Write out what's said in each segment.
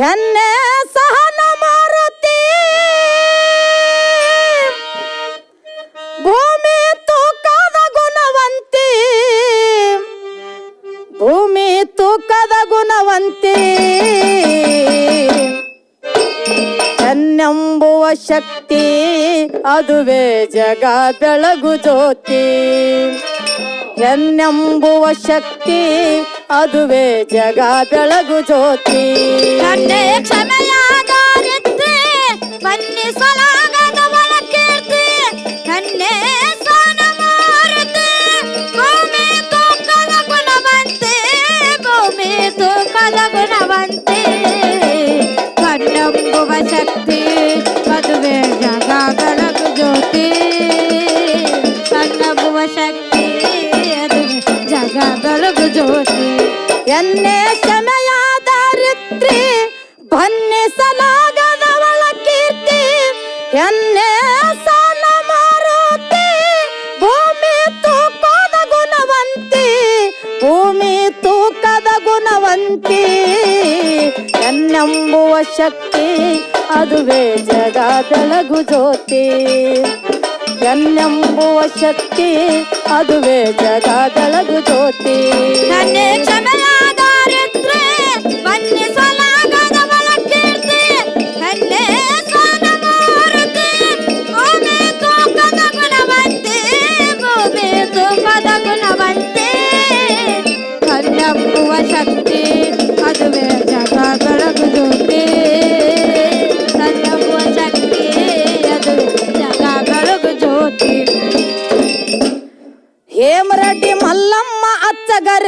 ಹೆನ್ನೆ ಸಹನ ಮಾರುತಿ? ಭೂಮಿ ತೂಕದ ಗುಣವಂತಿ. ಭೂಮಿ ತೂಕದ ಗುಣವಂತಿ. ಹೆಣ್ಣೆಂಬುವ ಶಕ್ತಿ ಅದುವೇ ಜಗ ಬೆಳಗು ಜ್ಯೋತಿ. ಎನ್ನೆಂಬುವ ಶಕ್ತಿ ಅದುವೇ ಜಗ ಬೆಳಗು ಜ್ಯೋತಿ ಕಣ್ಣೆ ಕ್ಷಮೆಯಾದಾರಿತ್ರಿ ಮನ್ನಿಸಲಾಗದವಳ ಕೀರ್ತಿ ಕಣ್ಣೆ ಎನ್ನೆ ಕ್ಷಮೆಯಾದರಿತ್ರಿ ಬನ್ನಿಸಲಾಗದವಳ ಕೀರ್ತಿ ಎನ್ನೆ ಸಾಲ ಮಾರುತಿ, ಭೂಮಿ ತೂಕದ ಗುಣವಂತಿ, ಭೂಮಿ ತೂಕದ ಗುಣವಂತಿ. ಎನ್ನೆಂಬುವ ಶಕ್ತಿ ಅದುವೇ ಜಗ ಬೆಳಗು ಜ್ಯೋತಿ. ಎನ್ನೆಂಬುವ ಶಕ್ತಿ ಅದುವೇ ಜಗ ಬೆಳಗು ಜ್ಯೋತಿ. ನನ್ನೇ ಕ್ಷಮೆಯಾದಾರಿದ್ರೆ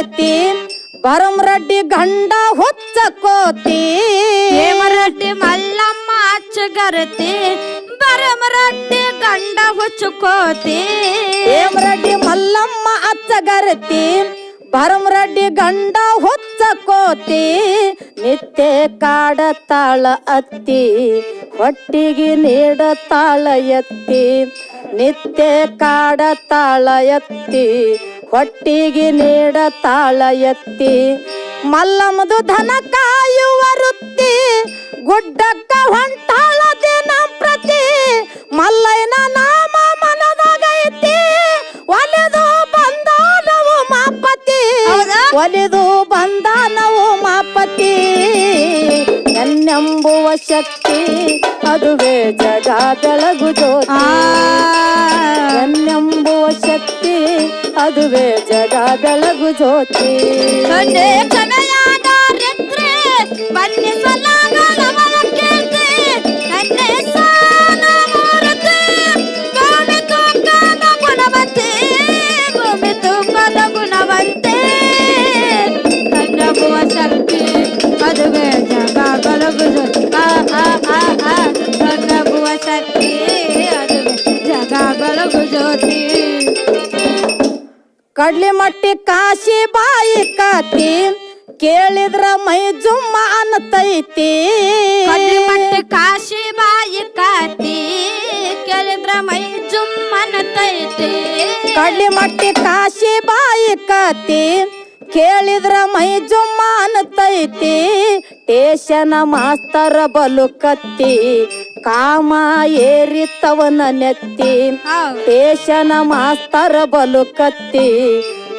ಅಚ್ಚಗರತಿ ಬರಮರೆಡ್ಡಿ ಗಂಡ ಹೊಚ್ಚ ಕೋತಿ? ಹೇಮರಡ್ಡಿ ಮಲ್ಲಮ್ಮ ಅಚ್ಚಗರತಿ ಬರಮರಡ್ಡಿ ಗಂಡ ಹುಚ್ಚುಕೋತಿ ಹೇಮರೆಡ್ಡಿ ಮಲ್ಲಮ್ಮ ಅಚ್ಚಗರತಿ ಬರಮರೆಡ್ಡಿ ಗಂಡ ಹೊಚ್ಚ ಕೋತಿ? ನಿತ್ಯ ಕಾಡತಾಳ ಅತ್ತಿ ಹೊಟ್ಟಿಗೆ ನೀಡತಾಳ ಎತ್ತಿ ನಿತ್ಯ ಕಾಡತಾಳ ಎತ್ತಿ ಹೊಟ್ಟಿಗೆ ನೀಡತಾಳ ಎತ್ತಿ ಮಲ್ಲಮದು ಧನ ಕಾಯುವ ವೃತ್ತಿ ಗುಡ್ಡಕ್ಕ ಹೊಂಟಾಳ ದಿನ ಪ್ರತಿ ಮಲ್ಲಯ್ಯನ ನಾಮ ಮನದಾಗೈತಿ ಒಲೆದು ಬಂದಾನವು ಮಾಪತಿ. ಒಲೆದು ಒಲಿದು ಬಂದಾನವು ಮಾಪತಿ. ಎನ್ನೆಂಬುವ ಶಕ್ತಿ ಅದುವೇ ಜಗ ಬೆಳಗು ಶಕ್ತಿ ಅದುವೇ ಜಗ ಬೆಳಗು ಜ್ಯೋತಿ. ಕಣ್ಣೆ ಕ್ಷಮೆಯಾದಾರಿದ್ರೆ ಮನ್ನಿಸಲಾಗದವಳ ಕಡ್ಲಿ ಮಟ್ಟಿ ಕಾಶಿ ಬಾಯಿ ಕಾತಿ ಕೇಳಿದ್ರ ಮೈ ಜುಮ್ಮ ಅನ್ನತೈತಿ ಕಡ್ಲಿ ಮಟ್ಟಿ ಕಾಶಿ ಬಾಯಿ ಕಾತಿ ಕೇಳಿದ್ರ ಮೈ ಜುಮ್ಮ ತೈತಿ ಕಡ್ಲಿ ಮಟ್ಟಿ ಕಾಶಿ ಬಾಯಿ ಕಾತಿ ಕೇಳಿದ್ರ ಮೈ ಜುಮ್ಮ ಅನ್ನತೈತಿ ಟೇಷನ ಮಾಸ್ತರ ಬಲು ಕತ್ತಿ ಕಾಮ ಏರಿತವನ ನೆತ್ತಿ. ಏಶನ ಟೇಷನ ಮಾಸ್ತರ ಬಲು ಕತ್ತಿ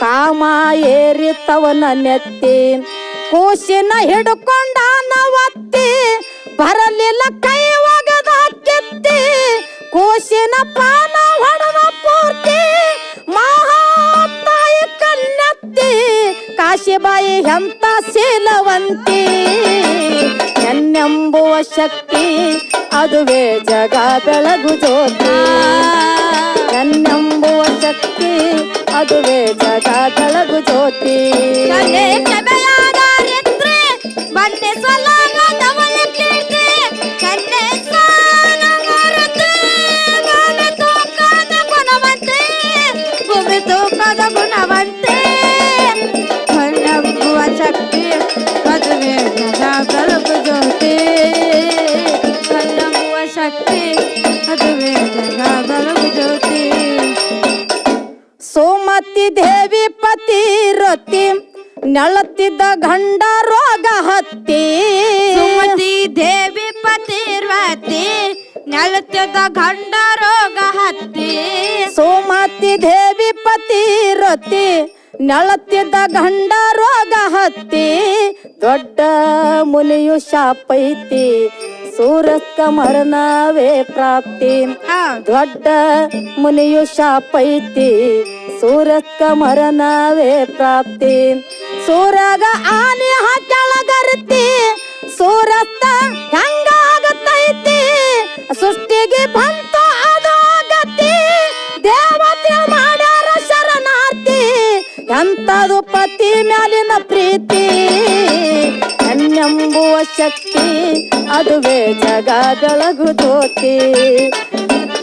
ಕಾಮ ಏರಿತವನ ನೆತ್ತಿ. ಕೂಸಿನ ಹಿಡ್ಕೊಂಡ ನವತ್ತಿ ಬರಲಿಲ್ಲ ಕೈ ಒಗದ ಕೆತ್ತಿ. ಕೂಸಿನ ಪಾನ ಹೊಡೆದ ಪೂರ್ತಿ ಕಾಶಿಬಾಯಿ ಎಂತ ಶೀಲವಂತಿ? ಎನ್ನೆಂಬುವ ಶಕ್ತಿ ಅದುವೇ ಜಗ ಬೆಳಗು ಜ್ಯೋತಿ. ಎನ್ನೆಂಬುವ ಶಕ್ತಿ ಅದುವೇ ನಳತಿದ್ದ ಗಂಡ ರೋಗ ಹತ್ತಿ ಸುಮತಿ ದೇವಿ ಪತಿರ್ವತಿ ನೆಲತ್ಯದ ಗಂಡ ರೋಗ ಹತ್ತಿ. ಸುಮತಿ ದೇವಿ ಪತಿ ರತಿ ನಳತಿದ್ದ ಗಂಡ ರೋಗ ಹತ್ತಿ. ದೊಡ್ಡ ಮುನಿಯು ಶಾಪೈತಿ ಸೂರಸ್ಕ ಮರಣವೇ ಪ್ರಾಪ್ತಿ. ದೊಡ್ಡ ಮುನಿಯು ಶಾಪೈತಿ ಸೂರಸ್ಕ ಮರಣವೇ ಪ್ರಾಪ್ತಿ. ಸೂರಗ ಆನೆ ಕೆಳಗರ್ತಿ ಸೂರತ್ತ ಹೆಂಗಾಗತೈತಿ ಸೃಷ್ಟಿಗೆ ಬಂತ ಅದು ಗತಿ ದೇವತೆ ಮಾಡ್ಯಾರ ಶರಣಾರ್ಥಿ ಎಂತದು ಪತಿ ಮ್ಯಾಲಿನ ಪ್ರೀತಿ? ಎಂಬುವ ಶಕ್ತಿ ಅದುವೇ ಜಗ ಬೆಳಗು ಜ್ಯೋತಿ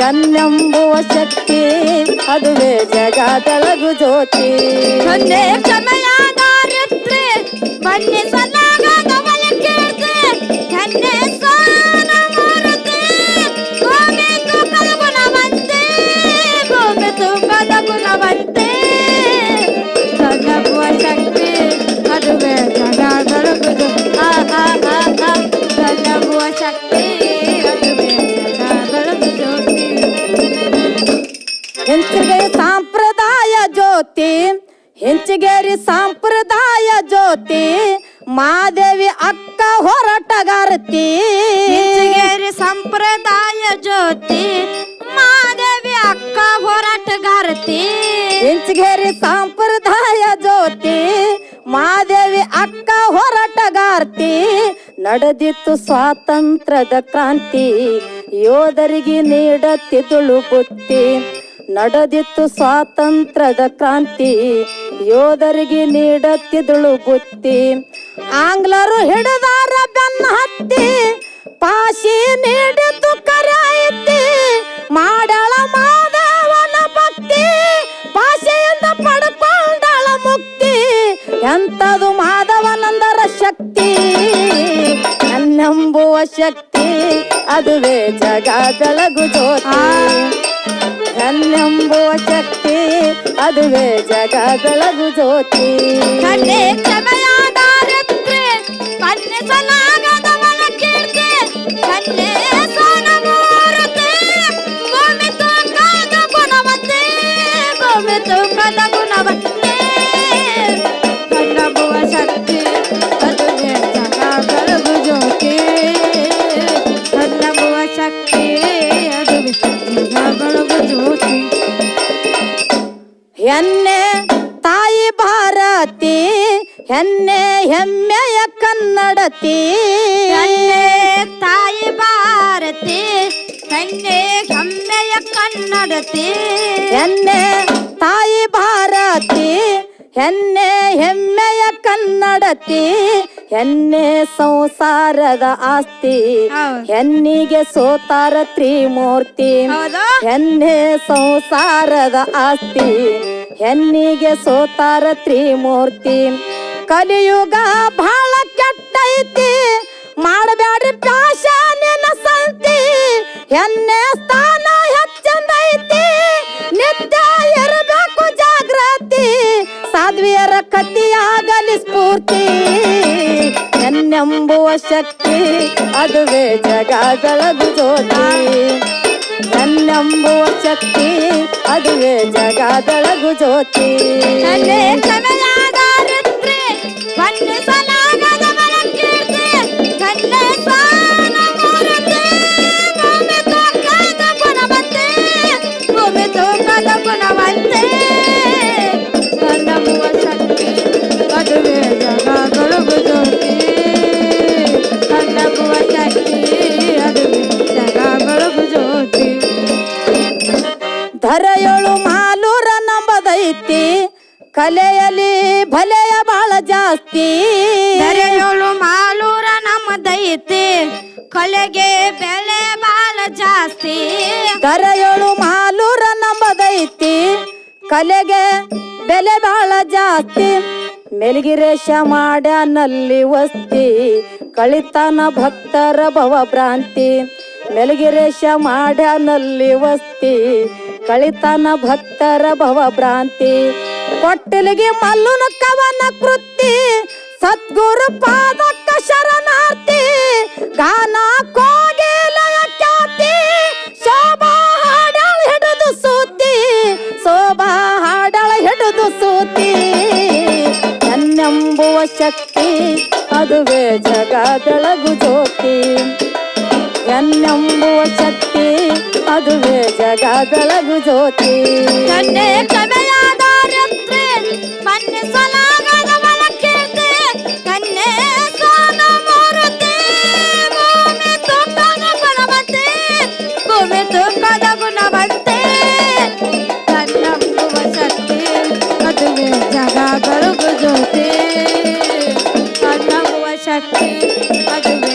ಎನ್ನೆಂಬುವ ಶಕ್ತಿ ಅದುವೇ ಜಗ ಬೆಳಗು ಜ್ಯೋತಿ ಸಂಪ್ರದಾಯ ಜ್ಯೋತಿ ಹೆಂಚಿಗೇರಿ ಸಂಪ್ರದಾಯ ಜ್ಯೋತಿ ಮಾದೇವಿ ಅಕ್ಕ ಹೊರಟಗಾರತಿ. ಸಂಪ್ರದಾಯ ಜ್ಯೋತಿ ಮಾದೇವಿ ಅಕ್ಕ ಹೋರಾಟಗಾರತಿ. ಇಂಚಗೇರಿ ಸಂಪ್ರದಾಯ ಜ್ಯೋತಿ ಮಾದೇವಿ ಅಕ್ಕ ಹೊರಟಗಾರ್ತಿ. ನಡೆದಿತ್ತು ಸ್ವಾತಂತ್ರ್ಯದ ಕ್ರಾಂತಿ ಯೋಧರಿಗೆ ನೀಡತ್ತಿದುಳು ಬುತ್ತಿ. ನಡೆದಿತ್ತು ಸ್ವಾತಂತ್ರ್ಯದ ಕ್ರಾಂತಿ. ಯೋಧರಿಗೆ ನೀಡತ್ತಿದಳು ಬುತ್ತಿ. ಆಂಗ್ಲರು ಹಿಡದಾರ ಬೆನ್ನ ಹತ್ತಿ. ಪಾಶಿ ನೀಡಿದ್ದು ಕರಾಯಿತಿ ಮಾಡಳ ಮಾಧವನ ಭಕ್ತಿ. ಪಾಶೆಯಿಂದ ಪಡ್ಕೊಂಡಳ ಮುಕ್ತಿ. ಎಂತದು ಮಾಧವನಂದರ ಶಕ್ತಿ. ನನ್ನಂಬುವ ಶಕ್ತಿ, ಅದುವೇ ಜಗ ಬೆಳಗು ಜ್ಯೋತಿ. ನನ್ನೆಂಬುವ ಶಕ್ತಿ ಅದುವೇ ಜಗ ಬೆಳಗು ಜ್ಯೋತಿ. ಕನ್ನೆ ಕ್ಷಮೆಯಾದ ಋತ್ರಿ ಕನ್ನೆ ಹೆನ್ನೆ ಹೆಮ್ಮೆಯ ಕನ್ನಡತಿ. ಕನ್ನೆ ತಾಯಿ ಭಾರತಿ. ಕನ್ನೆ ಹೆಮ್ಮೆಯ ಕನ್ನಡತಿ. ಹೆನ್ನೆ ತಾಯಿ ಭಾರತಿ. ಹೆನ್ನೆ ಹೆಮ್ಮೆಯ ಕನ್ನಡತಿ. ಎನ್ನೆ ಸಂಸಾರದ ಆಸ್ತಿ. ಎನ್ನಿಗೆ ಹೆಣ್ಣಿಗೆ ಸೋತಾರ ತ್ರಿಮೂರ್ತಿ. ಎನ್ನೆ ಹೆಣ್ಣೆ ಸಂಸಾರದ ಆಸ್ತಿ. ಹೆಣ್ಣಿಗೆ ಸೋತಾರ ತ್ರಿಮೂರ್ತಿ. ಕಲಿಯುಗ ಬಹಳ ಕೆಟ್ಟೈತಿ ಮಾಡಬ್ಯಾಡ್ರಿ ಪ್ಯಾಶನಿನ ಸಂತಿ ಹೆಣ್ಣೆ ಸ್ಥಾನ ಹೆಚ್ಚಂದೈತಿ ನಿತ್ಯ ಇರಬೇಕು ಜಾಗೃತಿ ಸಾಧ್ವಿಯರ ಕತಿಯಾಗಲಿ ಸ್ಫೂರ್ತಿ ಹೆಣ್ಣೆಂಬುವ ಶಕ್ತಿ ಅದುವೇ ಜಗ ಬೆಳಗು ಜ್ಯೋತಿ ನನ್ನಂಬುವ ಶಕ್ತಿ ಅದುವೇ ಜಗ ಬೆಳಗು ಜ್ಯೋತಿ ಧರೆಯೊಳು ಮಾಲೂರ ನಂಬದೈತಿ ಕಲೆಯಲ್ಲಿ ಭಲೆಯ ಜಾಸ್ತಿ ದರೆಯೋಳು ಮಾಲೂರ ನಮ್ಮದೈತಿ ಕೊಲೆಗೆ ಬೆಲೆ ಬಾಲ ಜಾಸ್ತಿ. ಧರೆಯೊಳು ಮಾಲೂರ ನಂಬದೈತಿ ಕಲೆಗೆ ಬೆಲೆ ಬಾಳ ಜಾಸ್ತಿ. ಮೆಲ್ಗಿರೇಶ ಮಾಡ್ಯಾನಲ್ಲಿ ವಸ್ತಿ ಕಳಿತಾನ ಭಕ್ತರ ಭವ ಭ್ರಾಂತಿ. ಮೆಲ್ಗಿರೇಶ ಮಾಡ್ಯಾನಲ್ಲಿ ವಸ್ತಿ, ಕಳಿತನ ಭಕ್ತರ ಭವ ಭ್ರಾಂತಿ ಕೊಟ್ಟಲಿಗೆ ಮಲ್ಲುನ ಕವನ ಕೃತಿ, ಸದ್ಗುರು ಪಾದಕ್ಕ ಶರಣಾರ್ಥಿ, ಗಾನ ಅದುವೇ ಜಗ ಬೆಳಗು ಜ್ಯೋತಿ ಕನ್ನೆ ಕ್ಷಮೆಯಾದಾರತ್ರೆ ಮನ್ನಿಸಲಾಗದ ಮನಕೀರ್ತಿ ಕನ್ನೆ ಸೋನ ಮೂರುತಿ ಭೂಮಿ ತೂಕದ ಗುಣವಂತೆ ಭೂಮಿ ತೂಕದ ಗುಣವಂತೆ ಕನ್ನಂಬುವ ಶಕ್ತಿ ಅದುವೇ ಜಗ ಬೆಳಗು ಜ್ಯೋತಿ ಕನ್ನಂಬುವ ಶಕ್ತಿ ಅದುವೇ